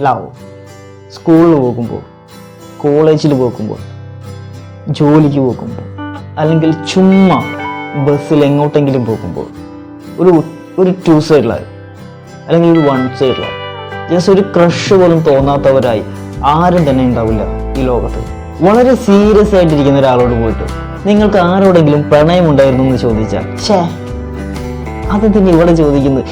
Love. സ്കൂളിൽ പോകുമ്പോൾ കോളേജിൽ പോകുമ്പോൾ ജോലിക്ക് പോകുമ്പോൾ അല്ലെങ്കിൽ ചുമ്മാ ബസ്സിൽ എങ്ങോട്ടെങ്കിലും പോകുമ്പോൾ ഒരു ഒരു ടു സൈഡ് ലൈവ് അല്ലെങ്കിൽ ഒരു വൺ സൈഡ് ലൈവ് ജസ്റ്റ് ഒരു ക്രഷ് പോലും തോന്നാത്തവരായി ആരും തന്നെ ഉണ്ടാവില്ല ഈ ലോകത്ത്. വളരെ സീരിയസ് ആയിട്ടിരിക്കുന്ന ഒരാളോട് പോയിട്ട് നിങ്ങൾക്ക് ആരോടെങ്കിലും പ്രണയമുണ്ടായിരുന്നു എന്ന് ചോദിച്ചാൽ ഛേ അതെന്തിനാ ഇവിടെ ചോദിക്കുന്നത്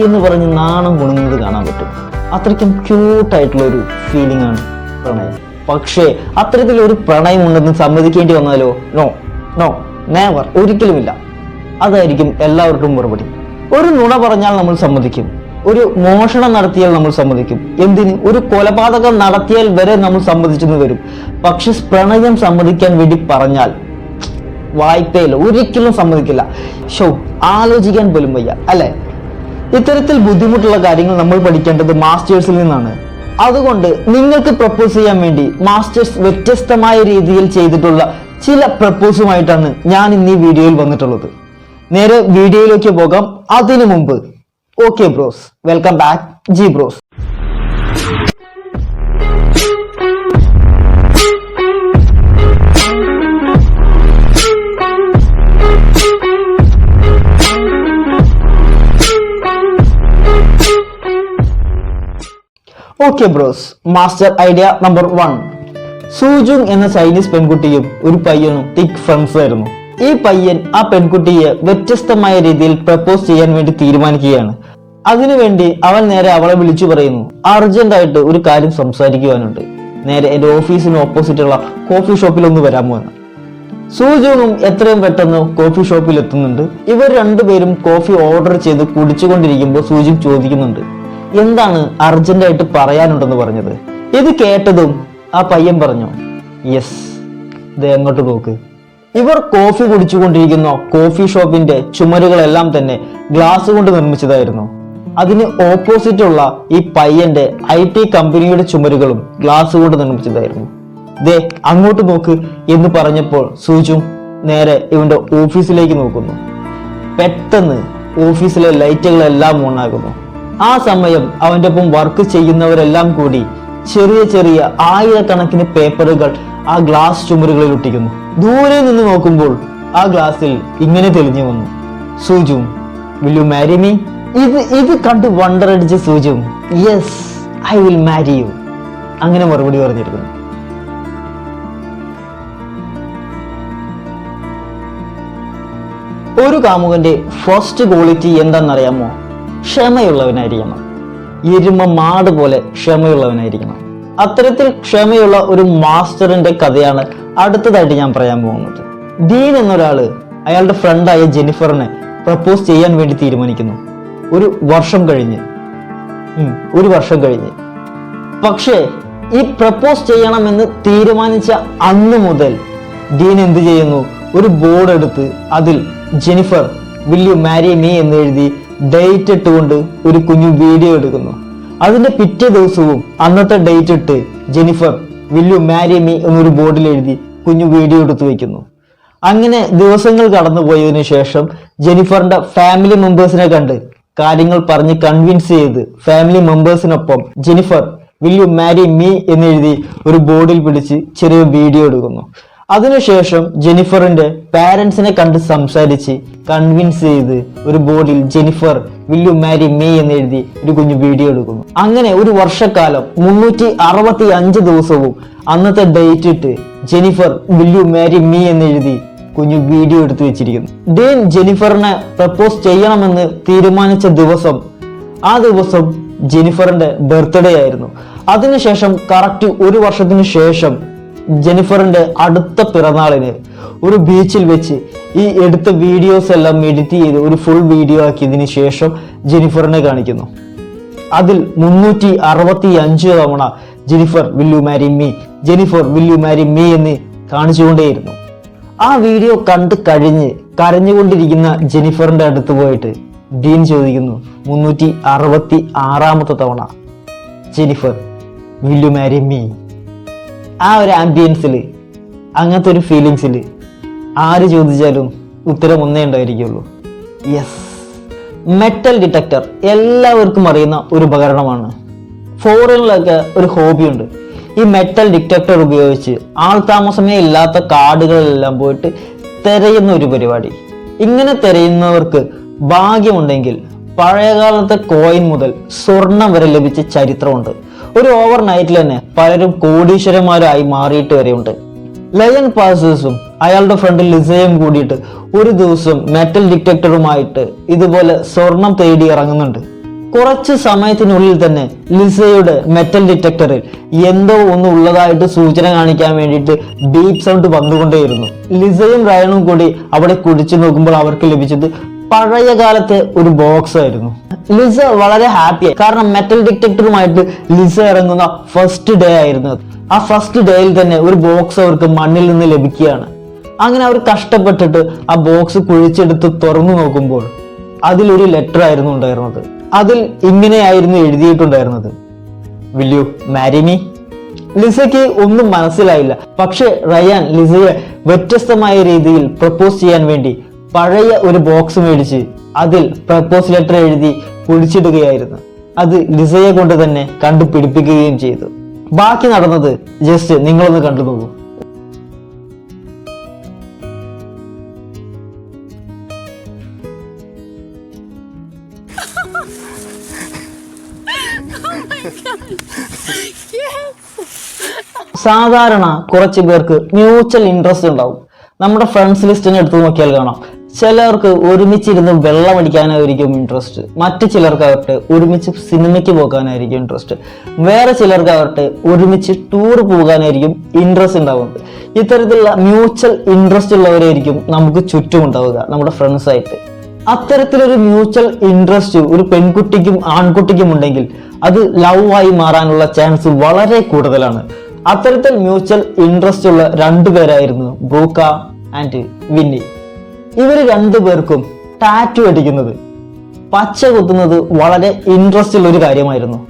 എന്ന് പറഞ്ഞ് നാണം കുണുങ്ങുന്നത് കാണാൻ പറ്റും. അത്രയ്ക്കും ക്യൂട്ടായിട്ടുള്ള ഒരു ഫീലിംഗ് ആണ് പ്രണയം. പക്ഷേ അത്തരത്തിലൊരു പ്രണയം ഉണ്ടെന്ന് സമ്മതിക്കേണ്ടി വന്നാലോ? നോ നോ നേവർ ഒരിക്കലുമില്ല. അതായിരിക്കും എല്ലാവർക്കും മറുപടി. ഒരു നുണ പറഞ്ഞാൽ നമ്മൾ സമ്മതിക്കും. ഒരു മോഷണം നടത്തിയാൽ നമ്മൾ സമ്മതിക്കും. എന്തിന്? ഒരു കൊലപാതകം നടത്തിയാൽ വരെ നമ്മൾ സമ്മതിച്ചെന്ന് വരും. പക്ഷെ പ്രണയം സമ്മതിക്കാൻ വേണ്ടി പറഞ്ഞാൽ വായ്പയില്ല. ഒരിക്കലും സമ്മതിക്കില്ല. ഷോ ആലോചിക്കാൻ പോലും വയ്യ. അല്ലെ? ഇത്തരത്തിൽ ബുദ്ധിമുട്ടുള്ള കാര്യങ്ങൾ നമ്മൾ പഠിക്കേണ്ടത് മാസ്റ്റേഴ്സിൽ നിന്നാണ്. അതുകൊണ്ട് നിങ്ങൾക്ക് പ്രപ്പോസ് ചെയ്യാൻ വേണ്ടി മാസ്റ്റേഴ്സ് വ്യത്യസ്തമായ രീതിയിൽ ചെയ്തിട്ടുള്ള ചില പ്രപ്പോസുമായിട്ടാണ് ഞാൻ ഇന്ന് ഈ വീഡിയോയിൽ വന്നിട്ടുള്ളത്. നേരെ വീഡിയോയിലേക്ക് പോകാം. അതിനു മുമ്പ് okay bros welcome back G bros okay bros master idea number one Sujung എന്ന ചൈനീസ് പെൺകുട്ടിയും ഒരു പയ്യനും തിക് ഫ്രണ്ട്സ് ആയിരുന്നു. ഈ പയ്യൻ ആ പെൺകുട്ടിയെ വ്യത്യസ്തമായ രീതിയിൽ പ്രപ്പോസ് ചെയ്യാൻ വേണ്ടി തീരുമാനിക്കുകയാണ്. അതിനുവേണ്ടി അവൻ നേരെ അവളെ വിളിച്ചു പറയുന്നു. അർജന്റായിട്ട് ഒരു കാര്യം സംസാരിക്കുവാനുണ്ട്. നേരെ എന്റെ ഓഫീസിന് ഓപ്പോസിറ്റുള്ള കോഫി ഷോപ്പിൽ ഒന്ന് വരാമോ എന്ന് സൂജുങ്ങും എത്രയും പെട്ടെന്ന് കോഫി ഷോപ്പിൽ എത്തുന്നുണ്ട്. ഇവർ രണ്ടുപേരും കോഫി ഓർഡർ ചെയ്ത് കുടിച്ചുകൊണ്ടിരിക്കുമ്പോൾ സൂജു ചോദിക്കുന്നുണ്ട്. എന്താണ് അർജന്റായിട്ട് പറയാനുണ്ടെന്ന് പറഞ്ഞത്? ഇത് കേട്ടതും ആ പയ്യൻ പറഞ്ഞു യെസ് ഇത് എങ്ങോട്ട് നോക്ക്. ഇവർ കോഫി കുടിച്ചുകൊണ്ടിരിക്കുന്ന കോഫി ഷോപ്പിന്റെ ചുമരുകളെല്ലാം തന്നെ ഗ്ലാസ് കൊണ്ട് നിർമ്മിച്ചതായിരുന്നു. അതിന് ഓപ്പോസിറ്റ് ഉള്ള ഈ പയ്യന്റെ ഐ ടി കമ്പനിയുടെ ചുമരുകളും ഗ്ലാസ് കൊണ്ട് നിർമ്മിച്ചതായിരുന്നു. ദേ അങ്ങോട്ട് നോക്ക് എന്ന് പറഞ്ഞപ്പോൾ സൂചു നേരെ ഇവന്റെ ഓഫീസിലേക്ക് നോക്കുന്നു. പെട്ടെന്ന് ഓഫീസിലെ ലൈറ്റുകളെല്ലാം ഓണാകുന്നു ആ സമയം അവന്റെ ഒപ്പം വർക്ക് ചെയ്യുന്നവരെല്ലാം കൂടി ചെറിയ ചെറിയ ആയിരക്കണക്കിന് പേപ്പറുകൾ ആ ഗ്ലാസ് ചുമരുകളിൽ ഒട്ടിക്കുന്നു. ദൂരെ നിന്ന് നോക്കുമ്പോൾ ആ ഗ്ലാസ്സിൽ ഇങ്ങനെ തെളിഞ്ഞു വന്നു. Suju will you marry me ഇത് ഇത് കണ്ട് വണ്ടർ അടിച്ച് Suju yes I will marry you അങ്ങനെ മറുപടി പറഞ്ഞിരിക്കുന്നു. ഒരു കാമുകന്റെ ഫസ്റ്റ് ക്വാളിറ്റി എന്താണെന്നറിയാമോ? ക്ഷമയുള്ളവനായിരിക്കണം. എരുമ മാട് പോലെ ക്ഷമയുള്ളവനായിരിക്കണം. അത്തരത്തിൽ ക്ഷമയുള്ള ഒരു മാസ്റ്ററിന്റെ കഥയാണ് അടുത്തതായിട്ട് ഞാൻ പറയാൻ പോകുന്നത്. ഡീൻ എന്നൊരാൾ അയാളുടെ ഫ്രണ്ടായ ജെനിഫറിനെ പ്രപ്പോസ് ചെയ്യാൻ വേണ്ടി തീരുമാനിക്കുന്നു. ഒരു വർഷം കഴിഞ്ഞ്. ഒരു വർഷം കഴിഞ്ഞ്. പക്ഷേ ഈ പ്രപ്പോസ് ചെയ്യണമെന്ന് തീരുമാനിച്ച അന്ന് മുതൽ ഡീൻ എന്ത് ചെയ്യുന്നു? ഒരു ബോർഡ് എടുത്ത് അതിൽ Jennifer will you marry me എന്ന് എഴുതി ഡേറ്റ് ഇട്ടുകൊണ്ട് ഒരു കുഞ്ഞു വീഡിയോ എടുക്കുന്നു. അതിന്റെ പിറ്റേ ദിവസവും അന്നത്തെ ഡേറ്റ് ഇട്ട് ജെനിഫർ വില്ലു മാരി മീ എന്നൊരു ബോർഡിൽ എഴുതി കുഞ്ഞു വീഡിയോ എടുത്തു വെക്കുന്നു. അങ്ങനെ ദിവസങ്ങൾ കടന്നു പോയതിനു ശേഷം ജെനിഫറിന്റെ ഫാമിലി മെമ്പേഴ്സിനെ കണ്ട് കാര്യങ്ങൾ പറഞ്ഞ് കൺവിൻസ് ചെയ്ത് family മെമ്പേഴ്സിനൊപ്പം Jennifer will you marry me എന്നെഴുതി ഒരു ബോർഡിൽ പിടിച്ച് ചെറിയ വീഡിയോ എടുക്കുന്നു. അതിനുശേഷം ജെനിഫറിന്റെ പാരന്റ്സിനെ കണ്ട് സംസാരിച്ച് കൺവിൻസ് ചെയ്ത് ഒരു ബോർഡിൽ ജെനിഫർ വില്യു മാരി മേ എന്ന് എഴുതി ഒരു കുഞ്ഞു വീഡിയോ എടുക്കുന്നു. അങ്ങനെ ഒരു വർഷക്കാലം മുന്നൂറ്റി അറുപത്തി അഞ്ച് ദിവസവും അന്നത്തെ ഡേറ്റ് ഇട്ട് ജെനിഫർ വില്യു മാരി മീ എന്ന് എഴുതി കുഞ്ഞു വീഡിയോ എടുത്തു വെച്ചിരിക്കുന്നു. ഡീൻ ജെനിഫറിനെ പ്രപ്പോസ് ചെയ്യണമെന്ന് തീരുമാനിച്ച ദിവസം ആ ദിവസം ജെനിഫറിന്റെ ബർത്ത്ഡേ ആയിരുന്നു. അതിനുശേഷം കറക്റ്റ് ഒരു വർഷത്തിന് ശേഷം ജെനിഫറിന്റെ അടുത്ത പിറന്നാളിന് ഒരു ബീച്ചിൽ വെച്ച് ഈ എടുത്ത വീഡിയോസ് എല്ലാം എഡിറ്റ് ചെയ്ത് ഒരു ഫുൾ വീഡിയോ ആക്കിയതിനു ശേഷം ജെനിഫറിനെ കാണിക്കുന്നു. അതിൽ മുന്നൂറ്റി അറുപത്തി അഞ്ച് തവണ Jennifer will you marry me Jennifer will you marry me എന്ന് കാണിച്ചുകൊണ്ടേയിരുന്നു. ആ വീഡിയോ കണ്ട് കഴിഞ്ഞ് കരഞ്ഞുകൊണ്ടിരിക്കുന്ന ജെനിഫറിന്റെ അടുത്ത് പോയിട്ട് ഡീൻ ചോദിക്കുന്നു മുന്നൂറ്റി അറുപത്തി ആറാമത്തെ തവണ Jennifer will you marry me ആ ഒരു ആംബിയൻസിൽ അങ്ങനത്തെ ഒരു ഫീലിങ്സിൽ ആര് ചോദിച്ചാലും ഉത്തരം ഒന്നേ ഉണ്ടായിരിക്കുള്ളൂ. യെസ് മെറ്റൽ ഡിറ്റക്ടർ എല്ലാവർക്കും അറിയുന്ന ഒരു ഉപകരണമാണ്. ഫോറിനിലൊക്കെ ഒരു ഹോബിയുണ്ട് ഈ മെറ്റൽ ഡിറ്റക്ടർ ഉപയോഗിച്ച് ആൾ താമസമേ ഇല്ലാത്ത കാടുകളിലെല്ലാം പോയിട്ട് തിരയുന്ന ഒരു പരിപാടി. ഇങ്ങനെ തിരയുന്നവർക്ക് ഭാഗ്യമുണ്ടെങ്കിൽ പഴയകാലത്തെ കോയിൻ മുതൽ സ്വർണം വരെ ലഭിച്ച ചരിത്രമുണ്ട്. ഒരു ഓവർ നൈറ്റിൽ തന്നെ പലരും കോടീശ്വരന്മാരായി മാറിയിട്ട് വരെയുണ്ട്. ലയൺ പാസേഴ്സും അയാളുടെ ഫ്രണ്ട് ലിസയും കൂടിയിട്ട് ഒരു ദിവസം മെറ്റൽ ഡിറ്റക്ടറുമായിട്ട് ഇതുപോലെ സ്വർണം തേടി ഇറങ്ങുന്നുണ്ട്. കുറച്ച് സമയത്തിനുള്ളിൽ തന്നെ ലിസയുടെ മെറ്റൽ ഡിറ്റക്ടറിൽ എന്തോ ഒന്ന് ഉള്ളതായിട്ട് സൂചന കാണിക്കാൻ വേണ്ടിയിട്ട് ബീപ് സൗണ്ട് വന്നുകൊണ്ടേയിരുന്നു. ലിസയും റയണും കൂടി അവിടെ കുടിച്ചു നോക്കുമ്പോൾ അവർക്ക് ലഭിച്ചത് പഴയ കാലത്തെ ഒരു ബോക്സ് ആയിരുന്നു. ലിസ വളരെ ഹാപ്പിയായി കാരണം മെറ്റൽ ഡിറ്റക്ടറുമായിട്ട് ലിസ ഇറങ്ങുന്ന ഫസ്റ്റ് ഡേ ആയിരുന്നു ആ ഫസ്റ്റ് ഡേയിൽ തന്നെ ഒരു ബോക്സ് അവർക്ക് മണ്ണിൽ നിന്ന് ലഭിക്കുകയാണ്. അങ്ങനെ അവർ കഷ്ടപ്പെട്ടിട്ട് ആ ബോക്സ് കുഴിച്ചെടുത്ത് തുറന്നു നോക്കുമ്പോൾ അതിലൊരു ലെറ്റർ ആയിരുന്നു ഉണ്ടായിരുന്നത്. അതിൽ ഇങ്ങനെയായിരുന്നു എഴുതിയിട്ടുണ്ടായിരുന്നത്. വിൽ യു മാരി മീ ലിസയ്ക്ക് ഒന്നും മനസ്സിലായില്ല. പക്ഷേ റയാൻ ലിസയെ വ്യത്യസ്തമായ രീതിയിൽ പ്രപ്പോസ് ചെയ്യാൻ വേണ്ടി പഴയ ഒരു ബോക്സ് മേടിച്ച് അതിൽ പ്രപ്പോസ് ലെറ്റർ എഴുതി കുഴിച്ചിടുകയായിരുന്നു അത് ലിസയെ കൊണ്ട് തന്നെ കണ്ടുപിടിപ്പിക്കുകയും ചെയ്തു. ബാക്കി നടന്നത് ജസ്റ്റ് നിങ്ങളൊന്ന് കണ്ടു നോക്കൂ. സാധാരണ കുറച്ച് പേർക്ക് മ്യൂച്വൽ ഇൻട്രസ്റ്റ് ഉണ്ടാവും. നമ്മുടെ ഫ്രണ്ട്സ് ലിസ്റ്റിനെ എടുത്ത് നോക്കിയാൽ കാണാം. ചിലർക്ക് ഒരുമിച്ചിരുന്ന് വെള്ളം അടിക്കാനായിരിക്കും ഇൻട്രസ്റ്റ് മറ്റു ചിലർക്കാവട്ടെ ഒരുമിച്ച് സിനിമയ്ക്ക് പോകാനായിരിക്കും ഇൻട്രസ്റ്റ് വേറെ ചിലർക്കാവട്ടെ ഒരുമിച്ച് ടൂർ പോകാനായിരിക്കും ഇൻട്രസ്റ്റ് ഉണ്ടാവുന്നത്. ഇത്തരത്തിലുള്ള മ്യൂച്വൽ ഇൻട്രസ്റ്റ് ഉള്ളവരായിരിക്കും നമുക്ക് ചുറ്റും ഉണ്ടാവുക നമ്മുടെ ഫ്രണ്ട്സായിട്ട് അത്തരത്തിലൊരു മ്യൂച്വൽ ഇൻട്രസ്റ്റ് ഒരു പെൺകുട്ടിക്കും ആൺകുട്ടിക്കും ഉണ്ടെങ്കിൽ അത് ലവ് ആയി മാറാനുള്ള ചാൻസ് വളരെ കൂടുതലാണ്. അത്തരത്തിൽ മ്യൂച്വൽ ഇൻട്രസ്റ്റ് ഉള്ള രണ്ടുപേരായിരുന്നു ബ്രൂക്ക ആൻഡ് വിന്നി. ഇവർ രണ്ടുപേർക്കും ടാറ്റു അടിക്കുന്നത്. പച്ച കുത്തുന്നത് വളരെ ഇൻട്രസ്റ്റ് ഉള്ള ഒരു കാര്യമായിരുന്നു.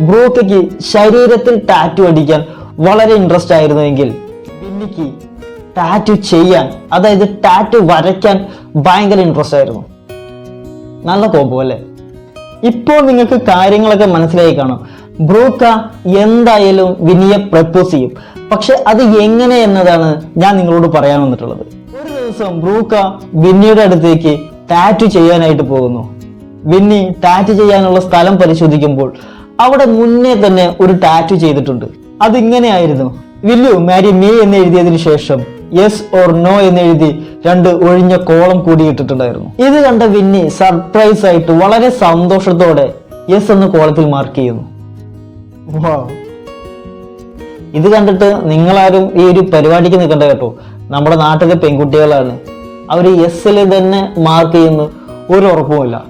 ബ്രൂക്കയ്ക്ക് ശരീരത്തിൽ ടാറ്റു അടിക്കാൻ വളരെ ഇൻട്രസ്റ്റ് ആയിരുന്നുവെങ്കിൽ ബിന്നിക്ക് ടാറ്റു ചെയ്യാൻ അതായത് ടാറ്റു വരയ്ക്കാൻ ഭയങ്കര ഇൻട്രസ്റ്റ് ആയിരുന്നു. നല്ല കോമ്പോ അല്ലേ? ഇപ്പോൾ നിങ്ങൾക്ക് കാര്യങ്ങളൊക്കെ മനസ്സിലായി കാണും. ബ്രൂക്ക എന്തായാലും വിനിയെ പ്രപ്പോസ് ചെയ്യും. പക്ഷെ അത് എങ്ങനെ എന്നതാണ് ഞാൻ നിങ്ങളോട് പറയാൻ വന്നിട്ടുള്ളത്. ദിവസം ബ്രൂക്ക വിന്നിയുടെ അടുത്തേക്ക് ടാറ്റു ചെയ്യാനായിട്ട് പോകുന്നു. വിന്നി ടാറ്റു ചെയ്യാനുള്ള സ്ഥലം പരിശോധിക്കുമ്പോൾ അവിടെ മുന്നേ തന്നെ ഒരു ടാറ്റു ചെയ്തിട്ടുണ്ട്. അതിങ്ങനെയായിരുന്നു. വില്ലു മാരി മീ എന്ന് എഴുതിയതിന് ശേഷം യെസ് ഓർ നോ എന്ന് എഴുതി രണ്ട് ഒഴിഞ്ഞ കോളം കൂടി ഇട്ടിട്ടുണ്ടായിരുന്നു. ഇത് കണ്ട വിന്നി സർപ്രൈസ് ആയിട്ട് വളരെ സന്തോഷത്തോടെ യെസ് എന്ന കോളത്തിൽ മാർക്ക് ചെയ്യുന്നു. ഇത് കണ്ടിട്ട് നിങ്ങളാരും ഈ ഒരു പരിപാടിക്ക് നിൽക്കണ്ട കേട്ടോ. നമ്മുടെ നാട്ടിലെ പെൺകുട്ടികളാണ്. അവർ എസ്സിൽ തന്നെ മാർക്ക് ചെയ്യുന്നു. ഒരു ഉറപ്പുമില്ല.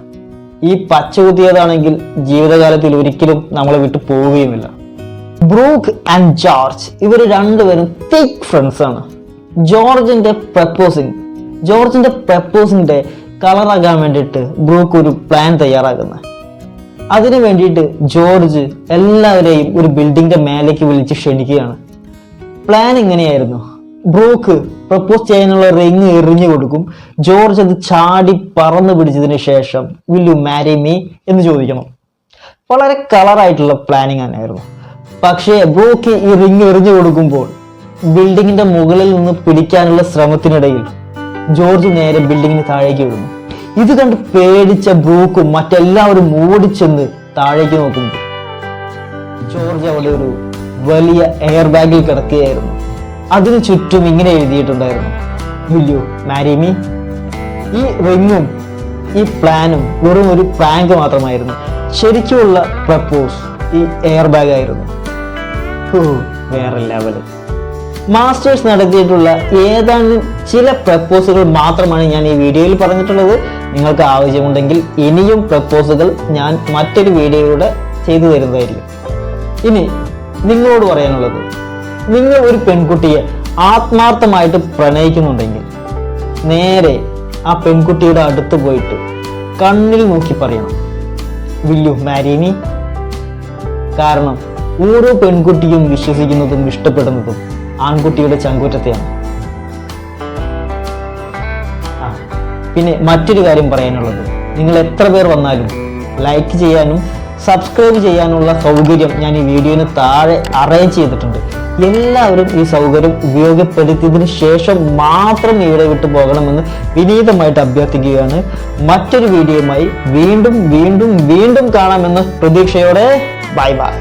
ഈ പച്ച കുത്തിയതാണെങ്കിൽ ജീവിതകാലത്തിൽ ഒരിക്കലും നമ്മളെ വിട്ടു പോവുകയുമില്ല. ബ്രൂക്ക് ആൻഡ് ജോർജ് ഇവർ രണ്ടുപേരും തിക് ഫ്രണ്ട്സ് ആണ്. ജോർജിന്റെ പ്രപ്പോസിങ് ജോർജിന്റെ പ്രപ്പോസിന്റെ കളറാകാൻ വേണ്ടിയിട്ട് ബ്രൂക്ക് ഒരു പ്ലാൻ തയ്യാറാക്കുന്നത് അതിനു വേണ്ടിയിട്ട് ജോർജ് എല്ലാവരെയും ഒരു ബിൽഡിങ്ങിന്റെ മേലേക്ക് വിളിച്ച് ക്ഷണിക്കുകയാണ്. പ്ലാൻ ഇങ്ങനെയായിരുന്നു ബ്രൂക്ക് പ്രപ്പോസ് ചെയ്യാനുള്ള റിങ് എറിഞ്ഞു കൊടുക്കും. ജോർജ് അത് ചാടി പറന്നു പിടിച്ചതിന് ശേഷം വിൽ യു മാരി മീ എന്ന് ചോദിക്കണം. വളരെ കളറായിട്ടുള്ള പ്ലാനിങ് തന്നെയായിരുന്നു. പക്ഷേ ബ്രൂക്ക് ഈ റിങ് എറിഞ്ഞു കൊടുക്കുമ്പോൾ ബിൽഡിങ്ങിന്റെ മുകളിൽ നിന്ന് പിടിക്കാനുള്ള ശ്രമത്തിനിടയിൽ ജോർജ് നേരെ ബിൽഡിങ്ങിന് താഴേക്ക് വീഴുന്നു ഇത് കണ്ട് പേടിച്ച ബ്രൂക്കും മറ്റെല്ലാവരും ഓടിച്ചെന്ന് താഴേക്ക് നോക്കുമ്പോൾ ജോർജ് അവിടെ ഒരു വലിയ എയർ ബാഗിൽ കിടക്കുകയായിരുന്നു. അതിനു ചുറ്റും ഇങ്ങനെ എഴുതിയിട്ടുണ്ടായിരുന്നു. Will you marry me. ഈ റിങ്ങും ഈ പ്ലാനും വെറും ഒരു പ്രാങ്ക് മാത്രമായിരുന്നു. ശരിക്കുമുള്ള പ്രപ്പോസ് ഈ എയർ ബാഗ് ആയിരുന്നു വേറെ ലെവൽ മാസ്റ്റേഴ്സ് നടത്തിയിട്ടുള്ള ഏതാനും ചില പ്രപ്പോസുകൾ മാത്രമാണ് ഞാൻ ഈ വീഡിയോയിൽ പറഞ്ഞിട്ടുള്ളത്. നിങ്ങൾക്ക് ആവശ്യമുണ്ടെങ്കിൽ ഇനിയും പ്രപ്പോസുകൾ ഞാൻ മറ്റൊരു വീഡിയോയിലൂടെ ചെയ്തു തരുന്നതായിരിക്കും. ഇനി നിങ്ങളോട് പറയാനുള്ളത്. നിങ്ങൾ ഒരു പെൺകുട്ടിയെ ആത്മാർത്ഥമായിട്ട് പ്രണയിക്കുന്നുണ്ടെങ്കിൽ നേരെ ആ പെൺകുട്ടിയുടെ അടുത്ത് പോയിട്ട് കണ്ണിൽ നോക്കി പറയണം. വില്ലു മാരീനി കാരണം ഓരോ പെൺകുട്ടിയും വിശ്വസിക്കുന്നതും ഇഷ്ടപ്പെടുന്നതും ആൺകുട്ടിയുടെ ചങ്കുറ്റത്തെയാണ്. പിന്നെ മറ്റൊരു കാര്യം പറയാനുള്ളത്. നിങ്ങൾ എത്ര പേർ വന്നാലും ലൈക്ക് ചെയ്യാനും സബ്സ്ക്രൈബ് ചെയ്യാനുള്ള സൗകര്യം ഞാൻ ഈ വീഡിയോന് താഴെ അറേഞ്ച് ചെയ്തിട്ടുണ്ട്. എല്ലാവരും ഈ സൗകര്യം ഉപയോഗപ്പെടുത്തിയതിന് ശേഷം മാത്രം ഇവിടെ വിട്ടു പോകണമെന്ന് വിനീതമായിട്ട് അഭ്യർത്ഥിക്കുകയാണ്. മറ്റൊരു വീഡിയോയുമായി വീണ്ടും വീണ്ടും വീണ്ടും കാണാമെന്ന പ്രതീക്ഷയോടെ ബൈ ബൈ.